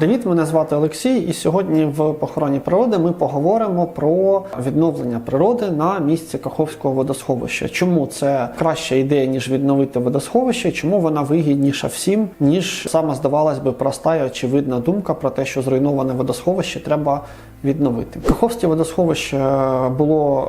Привіт, мене звати Олексій, і сьогодні в похороні природи ми поговоримо про відновлення природи на місці Каховського водосховища. Чому це краща ідея ніж відновити водосховище? Чому вона вигідніша всім, ніж саме здавалась би проста і очевидна думка про те, що зруйноване водосховище треба відновити. Каховське водосховище було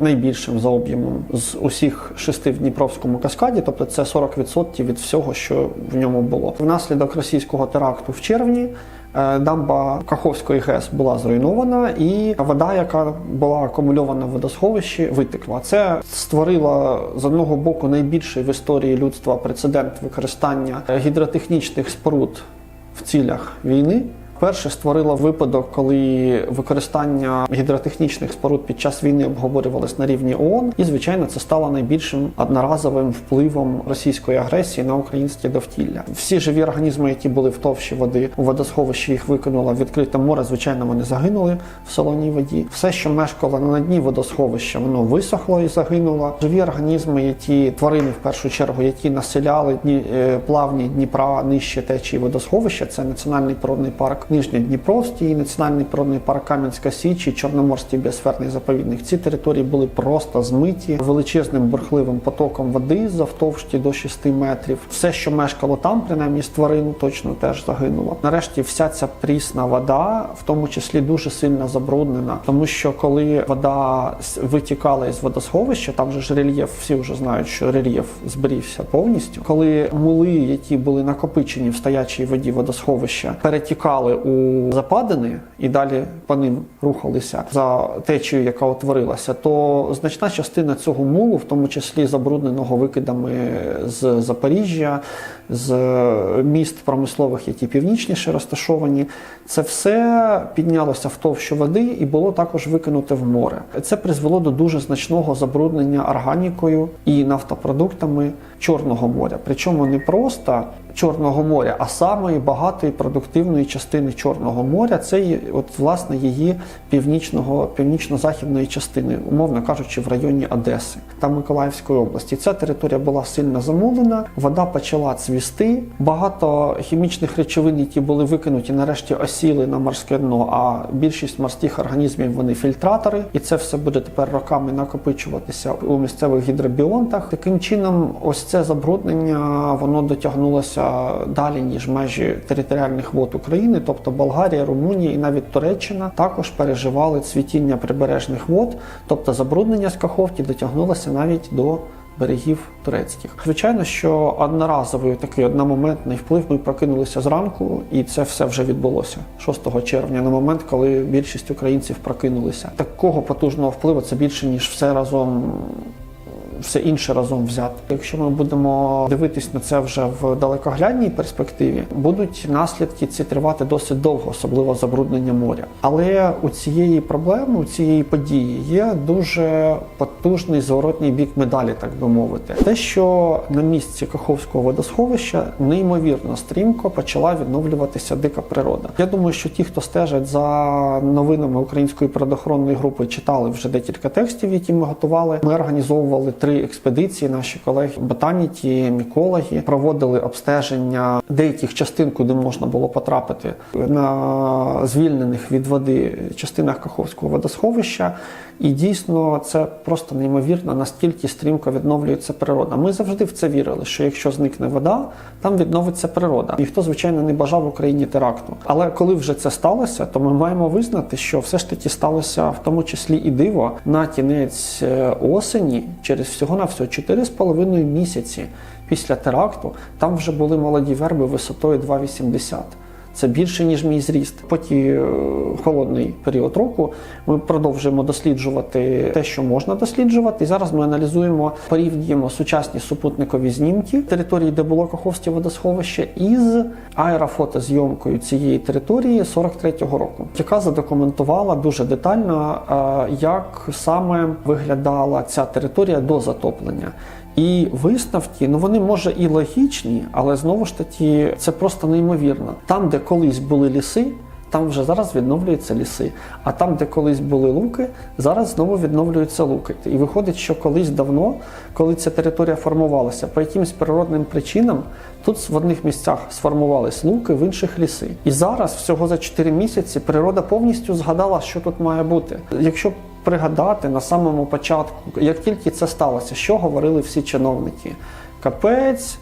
е, найбільшим за об'ємом з усіх шести в Дніпровському каскаді, тобто це 40% від всього, що в ньому було. Внаслідок російського теракту в червні. е, Дамба Каховської ГЕС була зруйнована, і вода, яка була акумульована в водосховищі, витекла. Це створило з одного боку найбільший в історії людства прецедент використання е, гідротехнічних споруд в цілях війни. Перше створило випадок, коли використання гідротехнічних споруд під час війни обговорювалось на рівні ООН, і звичайно це стало найбільшим одноразовим впливом російської агресії на українське довкілля. Всі живі організми, які були в товщі води у водосховищі, їх викинуло в відкрите море. Звичайно, вони загинули в солоній воді. Все, що мешкало на дні водосховища, воно висохло і загинуло. Живі організми, які тварини в першу чергу, які населяли дні е, плавні Дніпра нижче течії водосховища, це національний природний парк Нижньодніпровський, Національний природний парк Кам'янська Січ і Чорноморський біосферний заповідник. Ці території були просто змиті величезним бурхливим потоком води завтовшки до 6 метрів. Все, що мешкало там, принаймні з тварин, точно теж загинуло. Нарешті, вся ця прісна вода, в тому числі дуже сильно забруднена, тому що коли вода витікала із водосховища, там же ж рельєф, всі вже знають, що рельєф зберігся повністю. Коли мули, які були накопичені в стоячій воді водосховища, перетікали у западини і далі по ним рухалися за течією, яка утворилася, то значна частина цього мулу, в тому числі забрудненого викидами з Запоріжжя, з міст промислових, які північніше розташовані, це все піднялося в товщу води і було також викинуте в море. Це призвело до дуже значного забруднення органікою і нафтопродуктами Чорного моря. Причому не просто Чорного моря, а самої багатої продуктивної частини Чорного моря це от власне її північного північно-західної частини, умовно кажучи, в районі Одеси та Миколаївської області. Ця територія була сильно замулена, вода почала цвісти. Багато хімічних речовин, які були викинуті, нарешті осіли на морське дно. А більшість морських організмів вони фільтратори, і це все буде тепер роками накопичуватися у місцевих гідробіонтах. Таким чином, ось це забруднення воно дотягнулося далі ніж межі територіальних вод України, тобто Болгарія, Румунія і навіть Туреччина також переживали цвітіння прибережних вод, тобто забруднення з Каховки дотягнулося навіть до берегів турецьких. Звичайно, що одноразовий такий одномоментний вплив ми прокинулися зранку, і це все вже відбулося 6 червня, на момент, коли більшість українців прокинулися. Такого потужного впливу це більше ніж все разом все інше разом взяти. Якщо ми будемо дивитись на це вже в далекоглядній перспективі, будуть наслідки ці тривати досить довго, особливо забруднення моря. Але у цієї проблеми, у цієї події є дуже потужний зворотній бік медалі, так би мовити. Те, що на місці Каховського водосховища неймовірно стрімко почала відновлюватися дика природа. Я думаю, що ті, хто стежать за новинами української природоохоронної групи, читали вже декілька текстів, які ми готували. Ми організовували три експедиції. Наші колеги, ботаніки, мікологи, проводили обстеження деяких частин, куди можна було потрапити на звільнених від води частинах Каховського водосховища. І дійсно це просто неймовірно, настільки стрімко відновлюється природа. Ми завжди в це вірили, що якщо зникне вода, там відновиться природа. Ніхто, звичайно, не бажав Україні теракту. Але коли вже це сталося, то ми маємо визнати, що все ж таки сталося в тому числі і диво на кінець е, осені, через всього на всього 4,5 місяці після теракту. Там вже були молоді верби висотою 2,80. Це більше ніж мій зріст. Поки е, холодний період року ми продовжуємо досліджувати те, що можна досліджувати. І зараз ми аналізуємо, порівнюємо сучасні супутникові знімки території, де було Каховське водосховище, із аерофотозйомкою цієї території 43-го року, яка задокументувала дуже детально, е, як саме виглядала ця територія до затоплення. І висновки, ну вони може і логічні, але знову ж таки це просто неймовірно. Там, де колись були ліси, там вже зараз відновлюються ліси. А там, де колись були луки, зараз знову відновлюються луки. І виходить, що колись давно, коли ця територія формувалася, по якимсь природним причинам тут в одних місцях сформувались луки, в інших ліси. І зараз, всього за 4 місяці, природа повністю згадала, що тут має бути. Якщо пригадати на самому початку, як тільки це сталося, що говорили всі чиновники? Капець,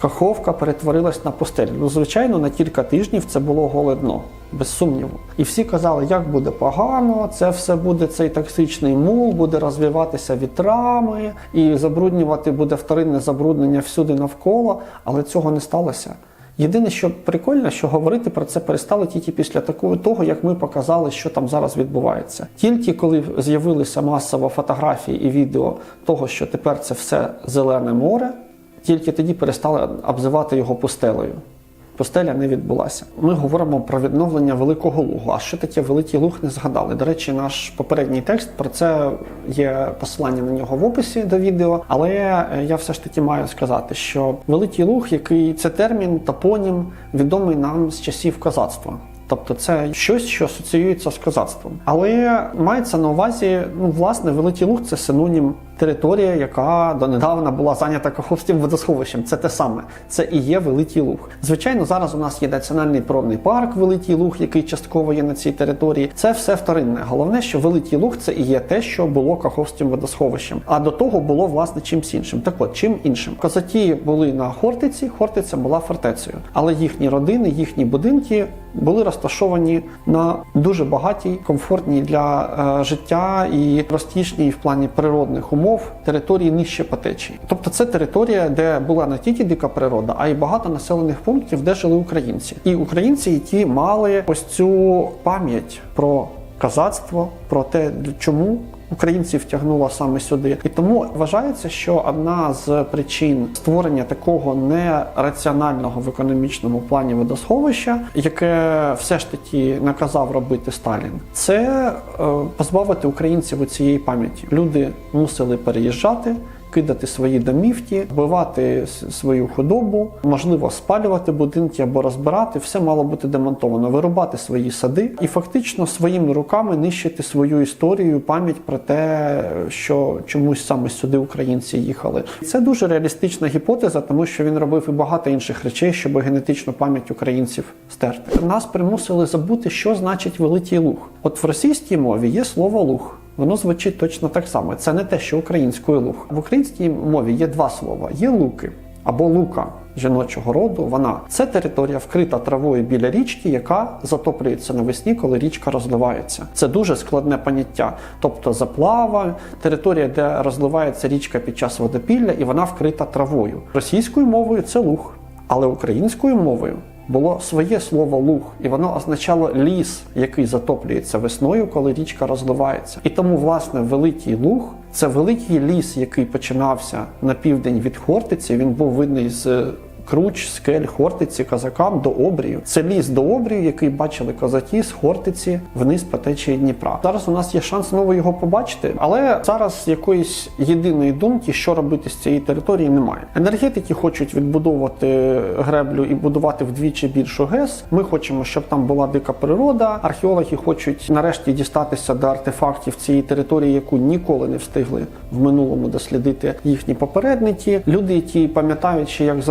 Каховка перетворилась на пустель. Ну, звичайно, на кілька тижнів це було голе дно, без сумніву. І всі казали, як буде погано, це все буде цей токсичний мул, буде розвиватися вітрами і забруднювати буде вторинне забруднення всюди навколо, але цього не сталося. Єдине, що прикольно, що говорити про це перестали тільки після такого того, як ми показали, що там зараз відбувається. Тільки коли з'явилися масово фотографії і відео того, що тепер це все зелене море, тільки тоді перестали обзивати його пустелею. Пустеля не відбулася. Ми говоримо про відновлення великого лугу. А що таке великий луг не згадали? До речі, наш попередній текст про це є посилання на нього в описі до відео. Але я все ж таки маю сказати, що великий луг, який це термін, топонім, відомий нам з часів козацтва. Тобто це щось, що асоціюється з козацтвом. Але мається на увазі, ну, власне, Великий Луг це синонім територія, яка донедавна була зайнята Каховським водосховищем. Це те саме, це і є Великий Луг. Звичайно, зараз у нас є національний природний парк Великий Луг, який частково є на цій території. Це все вторинне. Головне, що Великий Луг це і є те, що було Каховським водосховищем. А до того було власне чимсь іншим. Так от, чим іншим. Козаки були на Хортиці, Хортиця була фортецею, але їхні родини, їхні будинки були розташовані на дуже багатій, комфортній для е, життя і простішній в плані природних умов території нижче по течії. Тобто це територія, де була не тільки дика природа, а й багато населених пунктів, де жили українці. І українці, які мали ось цю пам'ять про казацтво, про те, чому українців втягнуло саме сюди. І тому вважається, що одна з причин створення такого нераціонального в економічному плані водосховища, яке все ж таки наказав робити Сталін, це е, позбавити українців у цієї пам'яті. Люди мусили переїжджати. Кидати свої домівки, вбивати свою худобу, можливо, спалювати будинки або розбирати, все мало бути демонтовано, вирубати свої сади і фактично своїми руками нищити свою історію, пам'ять про те, що чомусь саме сюди українці їхали. Це дуже реалістична гіпотеза, тому що він робив і багато інших речей, щоб генетичну пам'ять українців стерти. Нас примусили забути, що значить великий луг. От в російській мові є слово луг. Воно звучить точно так само. Це не те, що українською луг. В українській мові є два слова: є луки або лука жіночого роду. Вона це територія вкрита травою біля річки, яка затоплюється навесні, коли річка розливається. Це дуже складне поняття. Тобто заплава, територія, де розливається річка під час водопілля, і вона вкрита травою. Російською мовою це луг, але українською мовою було своє слово луг, і воно означало ліс, який затоплюється весною, коли річка розливається. І тому, власне, великий луг це великий ліс, який починався на південь від Хортиці. Він був видний з Круч, скель, Хортиці, козакам до обрію. Це ліс до обрію, який бачили козаки з Хортиці вниз по течії Дніпра. Зараз у нас є шанс знову його побачити, але зараз якоїсь єдиної думки, що робити з цієї території, немає. Енергетики хочуть відбудовувати греблю і будувати вдвічі більшу ГЕС. Ми хочемо, щоб там була дика природа. Археологи хочуть нарешті дістатися до артефактів цієї території, яку ніколи не встигли в минулому дослідити їхні попередники. Люди, які пам'ятають, як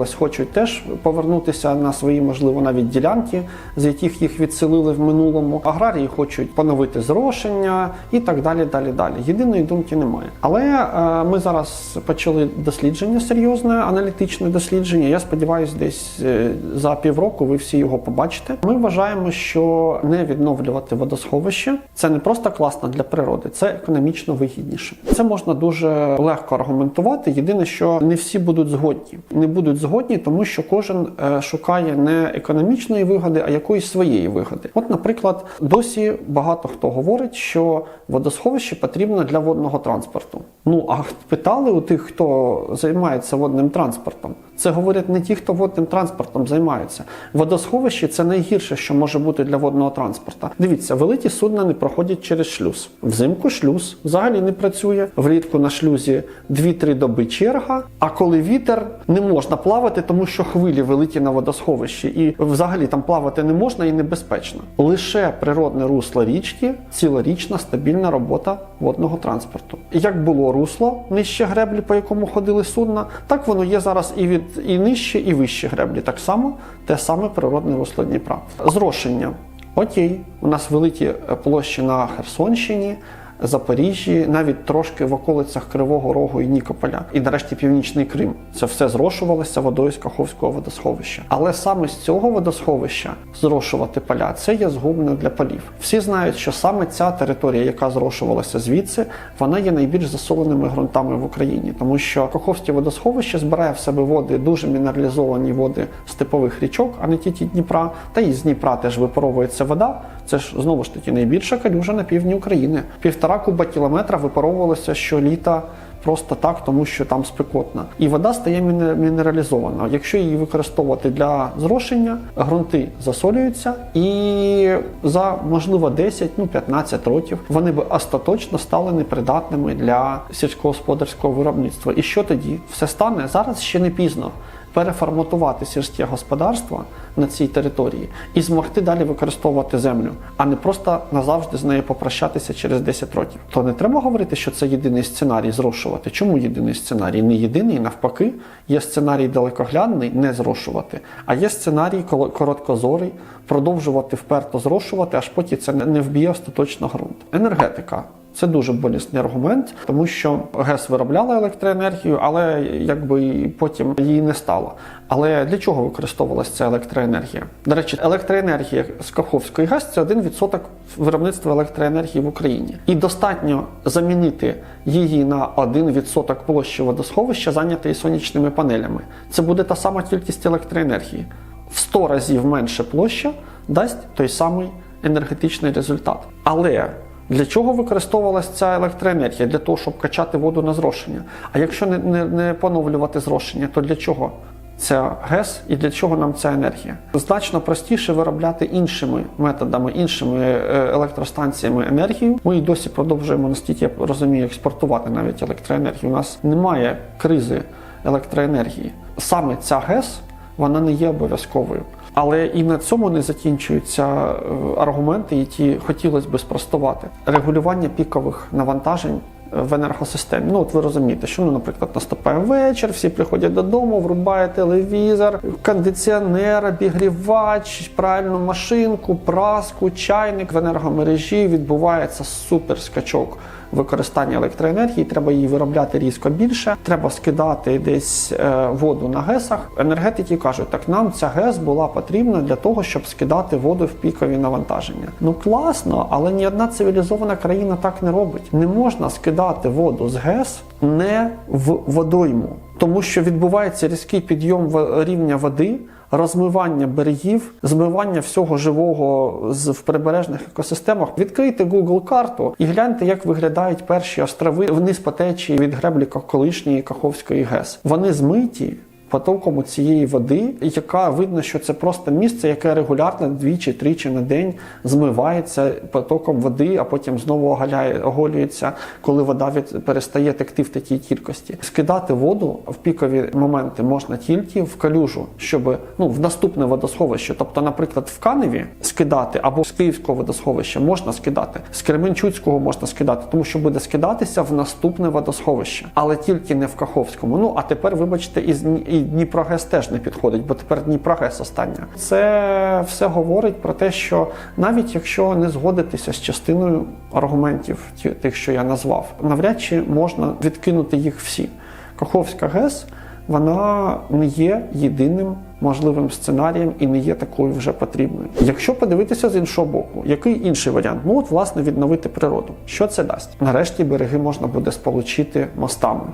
затоплювалось, хочуть теж повернутися на свої, можливо, навіть ділянки, з яких їх відселили в минулому. Аграрії хочуть поновити зрошення і так далі. Далі, далі. Єдиної думки немає. Але е, ми зараз почали дослідження серйозне, аналітичне дослідження. Я сподіваюся, десь е, за півроку ви всі його побачите. Ми вважаємо, що не відновлювати водосховище це не просто класно для природи, це економічно вигідніше. Це можна дуже легко аргументувати. Єдине, що не всі будуть згодні. Не будуть згодні, тому що кожен е, шукає не економічної вигоди, а якоїсь своєї вигоди. От, наприклад, досі багато хто говорить, що водосховище потрібно для водного транспорту. Ну а питали у тих, хто займається водним транспортом. Це говорять не ті, хто водним транспортом займаються. Водосховище це найгірше, що може бути для водного транспорту. Дивіться, великі судна не проходять через шлюз. Взимку шлюз взагалі не працює. Влітку на шлюзі 2-3 доби черга. А коли вітер не можна плавати. Плавати, тому що хвилі великі на водосховищі, і взагалі там плавати не можна і небезпечно. Лише природне русло річки, цілорічна стабільна робота водного транспорту. Як було русло нижче греблі, по якому ходили судна, так воно є зараз і від і нижче, і вище греблі. Так само те саме природне русло Дніпра. Зрошення. Окей, у нас великі е, площі на Херсонщині, Запоріжжі, навіть трошки в околицях Кривого Рогу і Нікополя, і нарешті Північний Крим. Це все зрошувалося водою з Каховського водосховища. Але саме з цього водосховища зрошувати поля це є згубно для полів. Всі знають, що саме ця територія, яка зрошувалася звідси, вона є найбільш засоленими ґрунтами в Україні, тому що Каховське водосховище збирає в себе води дуже мінералізовані води степових річок, а не тільки Дніпра. Та і з Дніпра теж випаровується вода. Це ж знову ж таки найбільша калюжа на півдні України. Півтора куба кілометра випаровувалося щоліта просто так, тому що там спекотно. І вода стає міне- мінералізована. Якщо її використовувати для зрошення, ґрунти засолюються, і за можливо 10, ну 15 років вони б остаточно стали непридатними для сільськогосподарського виробництва. І що тоді? Все стане зараз ще не пізно переформатувати сільське господарство на цій території і змогти далі використовувати землю, а не просто назавжди з нею попрощатися через 10 років. То не треба говорити, що це єдиний сценарій зрошувати. Чому єдиний сценарій? Не єдиний, навпаки, є сценарій далекоглядний не зрошувати, а є сценарій короткозорий продовжувати вперто зрошувати, аж поки це не вб'є остаточно ґрунт. Енергетика. Це дуже болісний аргумент, тому що ГЕС виробляла електроенергію, але якби потім її не стало. Але для чого використовувалася ця електроенергія? До речі, електроенергія з Каховської ГЕС це 1% виробництва електроенергії в Україні. І достатньо замінити її на 1% площі водосховища, зайнятої сонячними панелями. Це буде та сама кількість електроенергії. В 100 разів менше площа дасть той самий енергетичний результат. Але для чого використовувалася ця електроенергія? Для того, щоб качати воду на зрошення. А якщо не, не, не поновлювати зрошення, то для чого ця ГЕС і для чого нам ця енергія? Значно простіше виробляти іншими методами, іншими е, електростанціями енергію. Ми і досі продовжуємо, наскільки я розумію, експортувати навіть електроенергію. У нас немає кризи електроенергії. Саме ця ГЕС вона не є обов'язковою. Але і на цьому не закінчуються е, аргументи, які хотілося би спростувати. Регулювання пікових навантажень в енергосистемі. Ну, от ви розумієте, що ну, наприклад, наступає вечір, всі приходять додому, врубає телевізор, кондиціонер, обігрівач, пральну машинку, праску, чайник в енергомережі відбувається суперскачок використання електроенергії, треба її виробляти різко більше, треба скидати десь е, воду на ГЕСах. Енергетики кажуть, так нам ця ГЕС була потрібна для того, щоб скидати воду в пікові навантаження. Ну класно, але ні одна цивілізована країна так не робить. Не можна скидати воду з ГЕС не в водойму, тому що відбувається різкий підйом рівня води розмивання берегів, змивання всього живого з прибережних екосистемах. Відкрийте Google карту і гляньте, як виглядають перші острови вниз по течії від греблі колишньої Каховської ГЕС. Вони змиті. Потоком цієї води, яка видно, що це просто місце, яке регулярно двічі-тричі на день змивається потоком води, а потім знову оголяє, оголюється, коли вода від перестає текти в такій кількості. Скидати воду в пікові моменти можна тільки в калюжу, щоб ну в наступне водосховище. Тобто, наприклад, в Каневі скидати або з Київського водосховища можна скидати, з Кременчуцького можна скидати, тому що буде скидатися в наступне водосховище, але тільки не в Каховському. Ну а тепер, вибачте, і, з Дні- Дніпрогес теж не підходить, бо тепер Дніпрогес остання. Це все говорить про те, що навіть якщо не згодитися з частиною аргументів, тих, що я назвав, навряд чи можна відкинути їх всі. Каховська ГЕС вона не є єдиним можливим сценарієм і не є такою вже потрібною. Якщо подивитися з іншого боку, який інший варіант? Ну от власне відновити природу. Що це дасть? Нарешті береги можна буде сполучити мостами.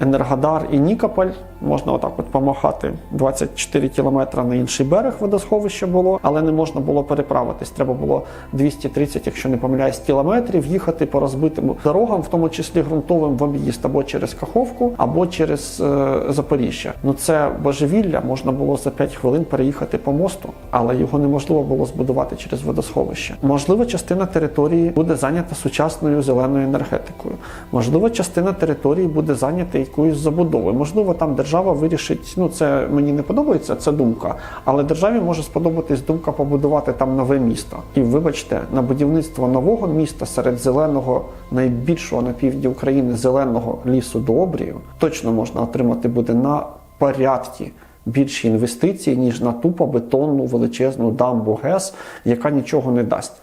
Енергодар і Нікополь можна отак от помахати 24 кілометри на інший берег водосховище було, але не можна було переправитись. Треба було 230, якщо не помиляюсь, кілометрів їхати по розбитим дорогам, в тому числі ґрунтовим в об'їзд або через Каховку, або через е, Запоріжжя. Ну це божевілля можна було за 5 хвилин переїхати по мосту, але його неможливо було збудувати через водосховище. Можливо, частина території буде зайнята сучасною зеленою енергетикою. Можливо, частина території буде зайнята якоїсь забудови. Можливо, там держава вирішить, ну це мені не подобається, це думка. Але державі може сподобатись думка побудувати там нове місто. І вибачте, на будівництво нового міста серед зеленого, найбільшого на півдні України зеленого лісу Добрію точно можна отримати буде на порядки більші інвестиції, ніж на тупо бетонну величезну дамбу ГЕС, яка нічого не дасть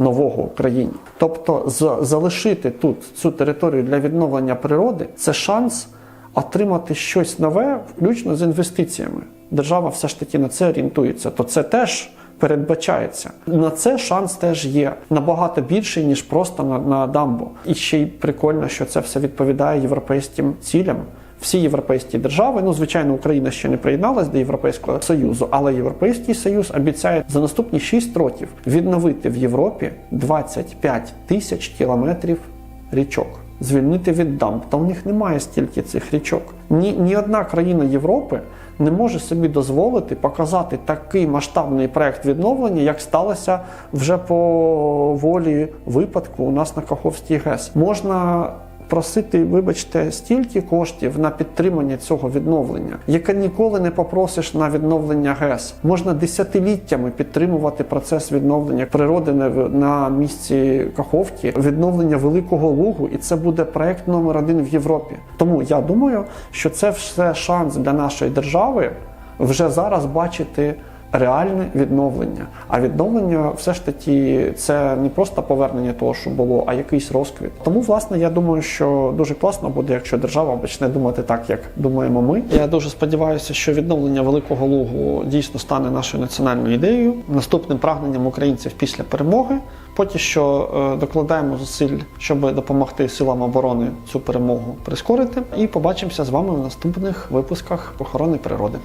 нового Україні. Тобто, залишити тут цю територію для відновлення природи це шанс отримати щось нове, включно з інвестиціями. Держава все ж таки на це орієнтується, то це теж. Передбачається на це шанс теж є набагато більший ніж просто на, на дамбу. І ще й прикольно, що це все відповідає європейським цілям. Всі європейські держави, ну звичайно, Україна ще не приєдналась до Європейського союзу, але Європейський Союз обіцяє за наступні 6 років відновити в Європі 25 тисяч кілометрів річок. Звільнити від дамб. Та у них немає стільки цих річок. Ні, ні одна країна Європи не може собі дозволити показати такий масштабний проект відновлення, як сталося вже по волі випадку у нас на Каховській ГЕС. Можна просити, вибачте, стільки коштів на підтримання цього відновлення, яке ніколи не попросиш на відновлення ГЕС. Можна десятиліттями підтримувати процес відновлення природи на, місці Каховки, відновлення великого лугу, і це буде проект номер один в Європі. Тому я думаю, що це все шанс для нашої держави вже зараз бачити реальне відновлення. А відновлення все ж таки це не просто повернення того, що було, а якийсь розквіт. Тому, власне, я думаю, що дуже класно буде, якщо держава почне думати так, як думаємо ми. Я дуже сподіваюся, що відновлення великого лугу дійсно стане нашою національною ідеєю, наступним прагненням українців після перемоги. Поки що е, докладаємо зусиль, щоб допомогти силам оборони цю перемогу прискорити. І побачимося з вами в наступних випусках охорони природи.